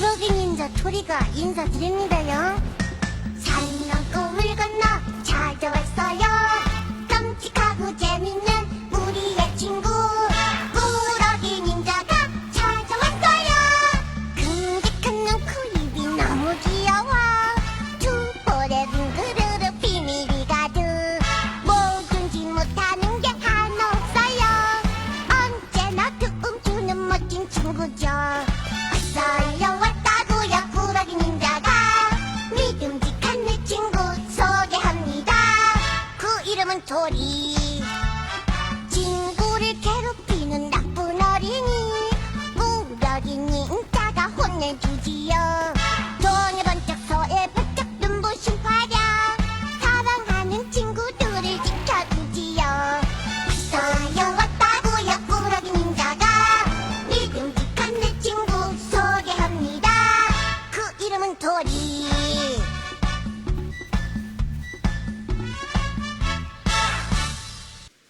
닌자 토리가 인사드립니다요. 산넘 꿈을 건너 찾아왔어요. 깜찍하고 재밌는 우리의 친구 꾸러기 닌자가 찾아왔어요. 큼직한 눈, 코, 입이 너무 귀여워. 두 볼에 둥그르르 비밀이 가득. 뭐든지 못하는 게 하나 없어요. 언제나 도움 주는 멋진 친구죠. 이름은 토리.